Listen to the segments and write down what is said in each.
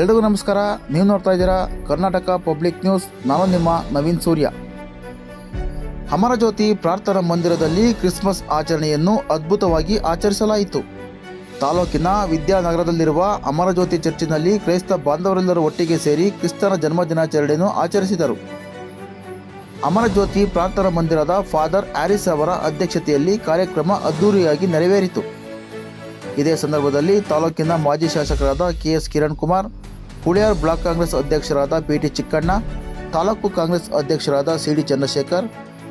ಎಲ್ರಿಗೂ ನಮಸ್ಕಾರ. ನೀವು ನೋಡ್ತಾ ಇದ್ದೀರಾ ಕರ್ನಾಟಕ ಪಬ್ಲಿಕ್ ನ್ಯೂಸ್. ನಾನು ನಿಮ್ಮ ನವೀನ್ ಸೂರ್ಯ. ಅಮರಜ್ಯೋತಿ ಪ್ರಾರ್ಥನಾ ಮಂದಿರದಲ್ಲಿ ಕ್ರಿಸ್ಮಸ್ ಆಚರಣೆಯನ್ನು ಅದ್ಭುತವಾಗಿ ಆಚರಿಸಲಾಯಿತು. ತಾಲೂಕಿನ ವಿದ್ಯಾನಗರದಲ್ಲಿರುವ ಅಮರಜ್ಯೋತಿ ಚರ್ಚಿನಲ್ಲಿ ಕ್ರೈಸ್ತ ಬಾಂಧವರೆಲ್ಲರೂ ಒಟ್ಟಿಗೆ ಸೇರಿ ಕ್ರಿಸ್ತನ ಜನ್ಮ ದಿನಾಚರಣೆಯನ್ನು ಆಚರಿಸಿದರು. ಅಮರಜ್ಯೋತಿ ಪ್ರಾರ್ಥನಾ ಮಂದಿರದ ಫಾದರ್ ಆರಿಸ್ ಅವರ ಅಧ್ಯಕ್ಷತೆಯಲ್ಲಿ ಕಾರ್ಯಕ್ರಮ ಅದ್ದೂರಿಯಾಗಿ ನೆರವೇರಿತು. ಇದೇ ಸಂದರ್ಭದಲ್ಲಿ ತಾಲೂಕಿನ ಮಾಜಿ ಶಾಸಕರಾದ K S Kiran Kumar Huliyar block Congress ಅಧ್ಯಕ್ಷರಾದ ಪಿ ಟಿ ಚಿಕ್ಕಣ್ಣ, ತಾಲೂಕು ಕಾಂಗ್ರೆಸ್ ಅಧ್ಯಕ್ಷರಾದ ಸಿ ಡಿ ಚಂದ್ರಶೇಖರ್,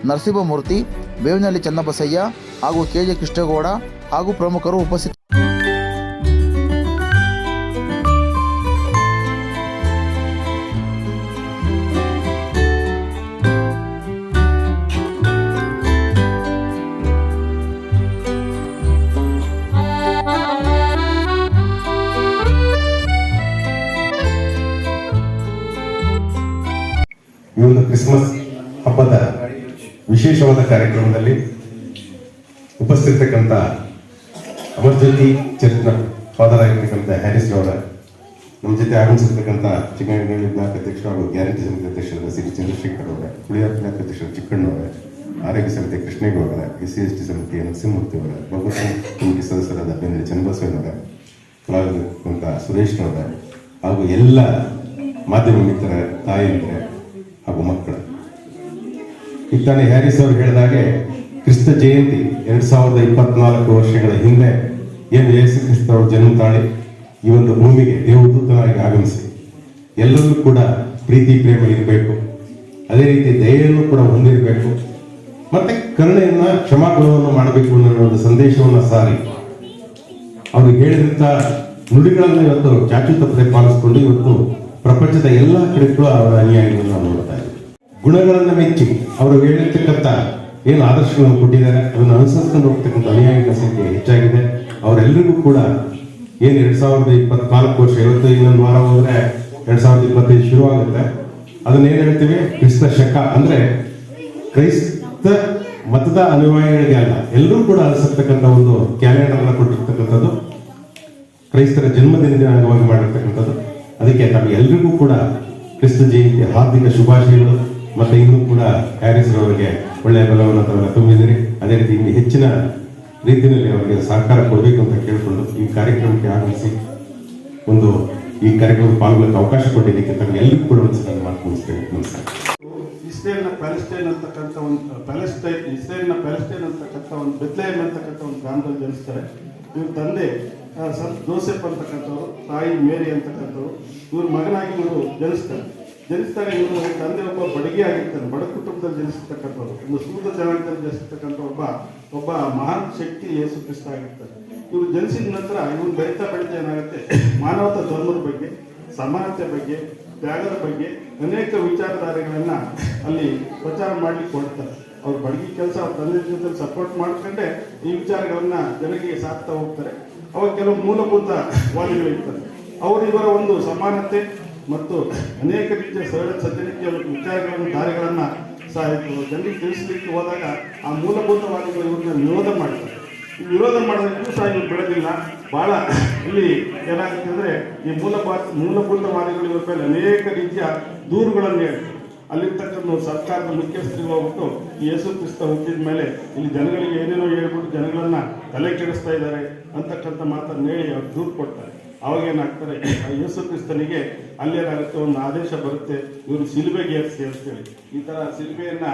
ನರಸಿಂಹಮೂರ್ತಿ, ಬೇವಿನಹಳ್ಳಿ ಚನ್ನಬಸಯ್ಯ ಹಾಗೂ ಕೆ ಜೆ ಕೃಷ್ಣೇಗೌಡ ಹಾಗೂ ಪ್ರಮುಖರು ಉಪಸ್ಥಿತ ವಿಶೇಷವಾದ ಕಾರ್ಯಕ್ರಮದಲ್ಲಿ ಉಪಸ್ಥಿತಕ್ಕಂಥ ಅಮರ್ಜ್ಯೋತಿ ಚರ್ಚ್ನ ಫಾದರ್ ಆಗಿರ್ತಕ್ಕಂಥ ಹ್ಯಾರಿಸ್ ಅವರ ನಮ್ಮ ಜೊತೆ ಆಗಮಿಸಿರ್ತಕ್ಕಂಥ ಚಿಕ್ಕನಹಳ್ಳಿ ಬ್ಲಾಕ್ ಅಧ್ಯಕ್ಷರು ಹಾಗೂ ಗ್ಯಾರಂಟಿ ಸಮಿತಿ ಅಧ್ಯಕ್ಷರಾದ ಸಿ ಚಂದ್ರಶೇಖರ್ ಅವರೇ ಹುಳಿಯಾರ್ ಬ್ಲಾಕ್ ಅಧ್ಯಕ್ಷರು ಚಿಕ್ಕಣ್ಣವರೇ ಆರೋಗ್ಯ ಸಮಿತಿ ಕೃಷ್ಣೇಗೌಡರ ಎಸ್ ಸಿ ಎಸ್ ಟಿ ಸಮಿತಿಯ ನರಸಿಂಹಮೂರ್ತಿ ಅವರ, ಭಗವತ್ ಸಮಿತಿ ಸದಸ್ಯರಾದ ಬೆನ್ನಳ್ಳಿ ಚನ್ನಬಸವನವರ ಕಲಾವಿದಂಥ ಸುರೇಶ್ನವರ ಹಾಗೂ ಎಲ್ಲ ಮಾಧ್ಯಮ ಮಿತ್ರರ, ತಾಯಂದಿರ ಹಾಗೂ ಮಕ್ಕಳು ಈಗ ತಾನೇ ಹ್ಯಾರಿಸ್ ಅವರು ಹೇಳಿದಾಗೆ ಕ್ರಿಸ್ತ ಜಯಂತಿ ಎರಡ್ ಸಾವಿರದ ಇಪ್ಪತ್ನಾಲ್ಕು ವರ್ಷಗಳ ಹಿಂದೆ ಏನು ಯೇಸು ಕ್ರಿಸ್ತ ಅವರು ಜನ್ಮ ತಾಳಿ ಈ ಒಂದು ಭೂಮಿಗೆ ದೇವದೂತನಾಗಿ ಆಗಮಿಸಿ, ಎಲ್ಲರೂ ಕೂಡ ಪ್ರೀತಿ, ಪ್ರೇಮ ಇರಬೇಕು. ಅದೇ ರೀತಿ ದಯೆಯನ್ನು ಕೂಡ ಹೊಂದಿರಬೇಕು. ಮತ್ತೆ ಕರುಣೆಯನ್ನ ಕ್ಷಮಾಗುಣವನ್ನು ಮಾಡಬೇಕು ಅನ್ನೋ ಒಂದು ಸಂದೇಶವನ್ನ ಸಾರಿ. ಅವರು ಹೇಳಿದಂತ ನುಡಿಗಳನ್ನು ಇವತ್ತು ಚಾಚು ತಪ್ಪದೆ ಇವತ್ತು ಪ್ರಪಂಚದ ಎಲ್ಲ ಕಡೆಗಳು ಅವರ ಅನ್ಯಾಯಗಳನ್ನು ನಾವು ನೋಡ್ತಾ ಇದ್ದೀವಿ ಗುಣಗಳನ್ನು ಮೆಚ್ಚಿ ಅವರು ಹೇಳಿರ್ತಕ್ಕಂಥ ಏನು ಆದರ್ಶಗಳನ್ನು ಕೊಟ್ಟಿದ್ದಾರೆ, ಅದನ್ನು ಅನುಸರಿಸ್ಕೊಂಡು ಹೋಗ್ತಕ್ಕಂಥ ಅನುಯಾಯಿಗಳ ಸಂಖ್ಯೆ ಹೆಚ್ಚಾಗಿದೆ. ಅವರೆಲ್ಲರಿಗೂ ಕೂಡ ಏನು ಎರಡು ಸಾವಿರದ ಇಪ್ಪತ್ನಾಲ್ಕು ವರ್ಷ ಇವತ್ತು ಇನ್ನೊಂದು ವಾರ ಹೋದ್ರೆ ಎರಡು ಸಾವಿರದ ಇಪ್ಪತ್ತೈದು ಶುರು ಆಗುತ್ತೆ ಅದನ್ನ ಏನ್ ಹೇಳ್ತೀವಿ? ಕ್ರಿಸ್ತ ಶಕ ಅಂದ್ರೆ ಕ್ರೈಸ್ತ ಮತದ ಅನುಯಾಯಿಗಳಿಗೆ ಅಲ್ಲ, ಎಲ್ಲರೂ ಕೂಡ ಅನಿಸಿರ್ತಕ್ಕಂಥ ಒಂದು ಕ್ಯಾಲೆಂಡರ್ ಅನ್ನ ಕೊಟ್ಟಿರ್ತಕ್ಕಂಥದ್ದು. ಕ್ರೈಸ್ತರ ಜನ್ಮದಿನದ ಅಂಗವಾಗಿ ಮಾಡಿರ್ತಕ್ಕಂಥದ್ದು. ಅದಕ್ಕೆ ತಮಗೆಲ್ಲರಿಗೂ ಕೂಡ ಕ್ರಿಸ್ತ ಜಯಂತಿ ಹಾರ್ದಿಕ ಶುಭಾಶಯಗಳು. ಮತ್ತೆ ಇನ್ನೂ ಕೂಡ ಅವರಿಗೆ ಒಳ್ಳೆಯ ಬಲವನ್ನು ತಾವೆಲ್ಲ ತುಂಬಿದಿರಿ ಅದೇ ರೀತಿ ಇನ್ನು ಹೆಚ್ಚಿನ ರೀತಿಯಲ್ಲಿ ಅವರಿಗೆ ಸಹಕಾರ ಕೊಡಬೇಕು ಅಂತ ಕೇಳಿಕೊಂಡು ಈ ಕಾರ್ಯಕ್ರಮಕ್ಕೆ ಆಗಮಿಸಿ ಒಂದು ಈ ಕಾರ್ಯಕ್ರಮಕ್ಕೆ ಪಾಲ್ಗೊಳ್ಳಕ್ಕೆ ಅವಕಾಶ ಕೊಟ್ಟಿದ್ದಕ್ಕೆ ತಮಗೆಲ್ಲರಿಗೂ ಕೂಡ ಒಂದು ಸಲ ಮಾತು ಮುಗಿಸ್ತೇನೆ ನಮಸ್ಕಾರ. ಇಸ್ರೇಲ್ನ ಪ್ಯಾಲೆಸ್ಟೈನ್ ಅಂತಕ್ಕಂಥ ಒಂದು, ಪ್ಯಾಲೆಸ್ಟೈನ್, ಇಸ್ರೇಲ್ನ ಪ್ಯಾಲೆಸ್ಟೈನ್ ಅಂತಕ್ಕಂಥ ಒಂದು ಬೆತ್ಲೇಮ್ ಅಂತಕ್ಕಂಥ ಒಂದು ಗ್ರಾಮದಲ್ಲಿ ಜನಿಸ್ತಾರೆ. ಇವ್ರ ತಂದೆ ಸರ್ ಜೋಸೆಫ್ ಅಂತಕ್ಕಂಥವ್ರು, ತಾಯಿ ಮೇರಿ ಅಂತಕ್ಕಂಥವ್ರು, ಇವ್ರ ಮಗನಾಗಿ ಇವರು ಜನಿಸ್ತಾರೆ. ಜನಿಸಿದಾಗ ಇವರು ತಂದೆ ಒಬ್ಬ ಬಡಗಿ ಆಗಿರ್ತಾರೆ ಬಡ ಕುಟುಂಬದಲ್ಲಿ ಜನಿಸಿರ್ತಕ್ಕಂಥವ್ರು ಒಂದು ಸೂರ್ಯ ಜನಾಂಗದಲ್ಲಿ ಜನಿಸಿರ್ತಕ್ಕಂಥ ಒಬ್ಬ ಒಬ್ಬ ಮಹಾನ್ ಶಕ್ತಿ ಯೇಸು ಕ್ರಿಸ್ತ ಆಗಿರ್ತಾರೆ ಇವರು ಜನಿಸಿದ ನಂತರ ಇವ್ರು ಬೆಳೀತಾ ಬೆಳೀತಾ ಏನಾಗುತ್ತೆ? ಮಾನವತ ಧರ್ಮದ ಬಗ್ಗೆ, ಸಮಾನತೆ ಬಗ್ಗೆ, ತ್ಯಾಗದ ಬಗ್ಗೆ ಅನೇಕ ವಿಚಾರಧಾರೆಗಳನ್ನ ಅಲ್ಲಿ ಪ್ರಚಾರ ಮಾಡಲಿಕ್ಕೆ ಕೊಡ್ತಾರೆ ಅವ್ರ ಬಡಗಿ ಕೆಲಸ ಅವ್ರ ತಂದೆ ಜೊತೆ ಸಪೋರ್ಟ್ ಮಾಡ್ಕೊಂಡೆ ಈ ವಿಚಾರಗಳನ್ನ ಜನರಿಗೆ ಸಾಕ್ತಾ ಹೋಗ್ತಾರೆ. ಅವಾಗ ಕೆಲವು ಮೂಲಭೂತ ವಾದಿಗಳು ಇರ್ತಾರೆ. ಅವರು ಇವರ ಒಂದು ಸಮಾನತೆ ಮತ್ತು ಅನೇಕ ರೀತಿಯ ಸರಳ ಸಜ್ಜನಿಕೆಯ ವಿಚಾರಗಳನ್ನು ದಾರಿಗಳನ್ನ ಸಹ ಜನರಿಗೆ ತಿಳಿಸಲಿಕ್ಕೆ ಹೋದಾಗ ಆ ಮೂಲಭೂತವಾಗಿ ಇವ್ರನ್ನ ವಿರೋಧ ಮಾಡ್ತಾರೆ. ವಿರೋಧ ಮಾಡೋದಕ್ಕೂ ಸಹ ಇವ್ರು ಬಿಡೋದಿಲ್ಲ. ಬಹಳ ಇಲ್ಲಿ ಏನಾಗುತ್ತೆ ಅಂದರೆ ಈ ಮೂಲಭೂತ, ಮೂಲಭೂತವಾದಿಗಳು ಇವ್ರ ಮೇಲೆ ಅನೇಕ ರೀತಿಯ ದೂರುಗಳನ್ನು ಹೇಳ್ತಾರೆ ಅಲ್ಲಿರ್ತಕ್ಕಂಥ ಸರ್ಕಾರದ ಮುಖ್ಯಸ್ಥರಿಗೆ ಹೋಗ್ಬಿಟ್ಟು ಈ ಯೇಸು ಕ್ರಿಸ್ತ ಹುಟ್ಟಿದ ಮೇಲೆ ಇಲ್ಲಿ ಜನಗಳಿಗೆ ಏನೇನೋ ಹೇಳ್ಬಿಟ್ಟು ಜನಗಳನ್ನು ತಲೆ ಕೆಡಿಸ್ತಾ ಇದ್ದಾರೆ ಅಂತಕ್ಕಂಥ ಮಾತನ್ನು ಹೇಳಿ ಅವ್ರು ದೂರು ಕೊಡ್ತಾರೆ. ಅವಾಗ ಏನಾಗ್ತಾರೆ ಆ ಯೇಸು ಕ್ರಿಸ್ತನಿಗೆ ಅಲ್ಲೇನಾಗುತ್ತೆ ಒಂದು ಆದೇಶ ಬರುತ್ತೆ, ಇವರು ಸಿಲುಬೆಗೆ ಏರಿಸಿ ಅಂತೇಳಿ. ಈ ತರ ಸಿಲುಬೆಯನ್ನ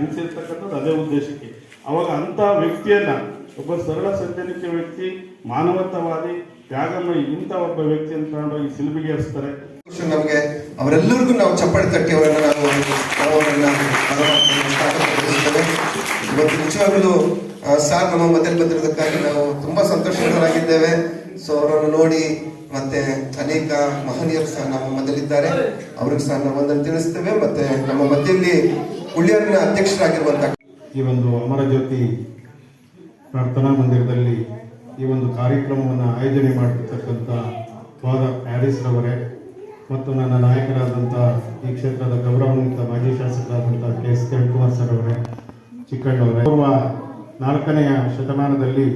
ಹಿಂಸಿರ್ತಕ್ಕಂಥದ್ದು ಅದೇ ಉದ್ದೇಶಕ್ಕೆ. ಅವಾಗ ಅಂತ ವ್ಯಕ್ತಿಯನ್ನ, ಒಬ್ಬ ಸರಳ ಸಜ್ಜನಿಕೆ ವ್ಯಕ್ತಿ, ಮಾನವತವಾದಿ, ತ್ಯಾಗಮಯಿ, ಇಂಥ ಒಬ್ಬ ವ್ಯಕ್ತಿ ಅಂತ ತಗೊಂಡೋಗಿ ಸಿಲುಬೆಗೆ ಏರಿಸ್ತಾರೆ ನಮಗೆ ಅವರೆಲ್ಲರಿಗೂ ನಾವು ಚಪ್ಪಡಿ ತಟ್ಟಿ ಅವರನ್ನ ನಾವು. ಇವತ್ತು ನಿಜವಾಗಲೂ ಸಾರ್ ನಮ್ಮ ಮೊದಲು ಬಂದಿರೋದಕ್ಕಾಗಿ ನಾವು ತುಂಬಾ ಸಂತೋಷವಾಗಿದ್ದೇವೆ ಸೊ ಅವರನ್ನು ನೋಡಿ ಮತ್ತೆ ಅನೇಕ ಮಹನೀಯರು ಸಹ ನಮ್ಮ ಮನೆಯಲ್ಲಿದ್ದಾರೆ. ಅವ್ರಿಗೆ ಸಹ ನಾವು ಒಂದನ್ನು ತಿಳಿಸ್ತೇವೆ. ಮತ್ತೆ ನಮ್ಮ ಮಧ್ಯದಲ್ಲಿ ಹುಳಿಯಾರಿನ ಅಧ್ಯಕ್ಷರಾಗಿರುವಂತಹ ಈ ಒಂದು ಅಮರಜ್ಯೋತಿ ಪ್ರಾರ್ಥನಾ ಮಂದಿರದಲ್ಲಿ ಈ ಒಂದು ಕಾರ್ಯಕ್ರಮವನ್ನು ಆಯೋಜನೆ ಮಾಡಿರ್ತಕ್ಕಂಥ ಫಾದರ್ ಪ್ಯಾರಿಸ್ ರವರೇ ಮತ್ತು ನನ್ನ ನಾಯಕರಾದಂಥ ಈ ಕ್ಷೇತ್ರದ ಗೌರವಾನ್ವಿತ ಮಾಜಿ ಶಾಸಕರಾದಂಥ ಕೆ ಎಸ್ ಕುಮಾರ್ ಸರ್ ಅವರೇ, ಚಿಕ್ಕಣ್ಣವರೇ. ಪೂರ್ವ ನಾಲ್ಕನೆಯ ಶತಮಾನದಲ್ಲಿ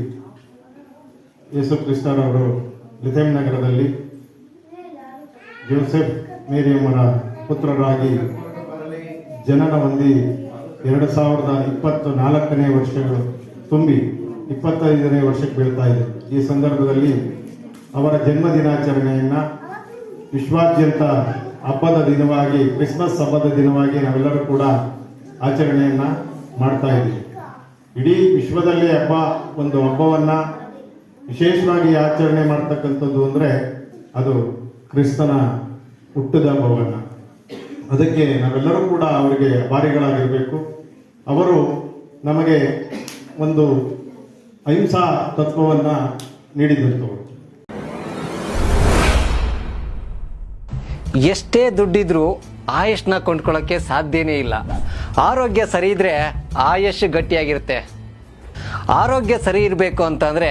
ಯೇಸು ಕ್ರಿಸ್ತರವರು ಲಿಥೆಮ್ ನಗರದಲ್ಲಿ ಜೋಸೆಫ್ ಮೇರಿಯಮ್ಮರ ಪುತ್ರರಾಗಿ ಜನನ ಹೊಂದಿ ಎರಡು ಸಾವಿರದ ಇಪ್ಪತ್ತು ನಾಲ್ಕನೇ ವರ್ಷಗಳು ತುಂಬಿ ಇಪ್ಪತ್ತೈದನೇ ವರ್ಷಕ್ಕೆ ಬೀಳ್ತಾ ಇದೆ. ಈ ಸಂದರ್ಭದಲ್ಲಿ ಅವರ ಜನ್ಮ ದಿನಾಚರಣೆಯನ್ನು ವಿಶ್ವಾದ್ಯಂತ ಹಬ್ಬದ ದಿನವಾಗಿ, ಕ್ರಿಸ್ಮಸ್ ಹಬ್ಬದ ದಿನವಾಗಿ ನಾವೆಲ್ಲರೂ ಕೂಡ ಆಚರಣೆಯನ್ನು ಮಾಡ್ತಾ ಇದ್ದೀವಿ. ಇಡೀ ವಿಶ್ವದಲ್ಲೇ ಹಬ್ಬ, ಒಂದು ಹಬ್ಬವನ್ನು ವಿಶೇಷವಾಗಿ ಆಚರಣೆ ಮಾಡ್ತಕ್ಕಂಥದ್ದು ಅಂದರೆ ಅದು ಕ್ರಿಸ್ತನ ಹುಟ್ಟದ ಹಬ್ಬವನ್ನು ಅದಕ್ಕೆ ನಾವೆಲ್ಲರೂ ಕೂಡ ಅವರಿಗೆ ಅಭಾರಿಗಳಾಗಿರಬೇಕು ಅವರು ನಮಗೆ ಒಂದು ಅಹಿಂಸಾ ತತ್ವವನ್ನು ನೀಡಿದಂಥವರು. ಎಷ್ಟೇ ದುಡ್ಡಿದ್ರೂ ಆಯುಷ್ನ ಕೊಂಡ್ಕೊಳ್ಳೋಕ್ಕೆ ಸಾಧ್ಯನೇ ಇಲ್ಲ. ಆರೋಗ್ಯ ಸರಿ ಇದ್ರೆ ಆಯುಷ್ ಗಟ್ಟಿಯಾಗಿರುತ್ತೆ. ಆರೋಗ್ಯ ಸರಿ ಇರಬೇಕು ಅಂತಂದ್ರೆ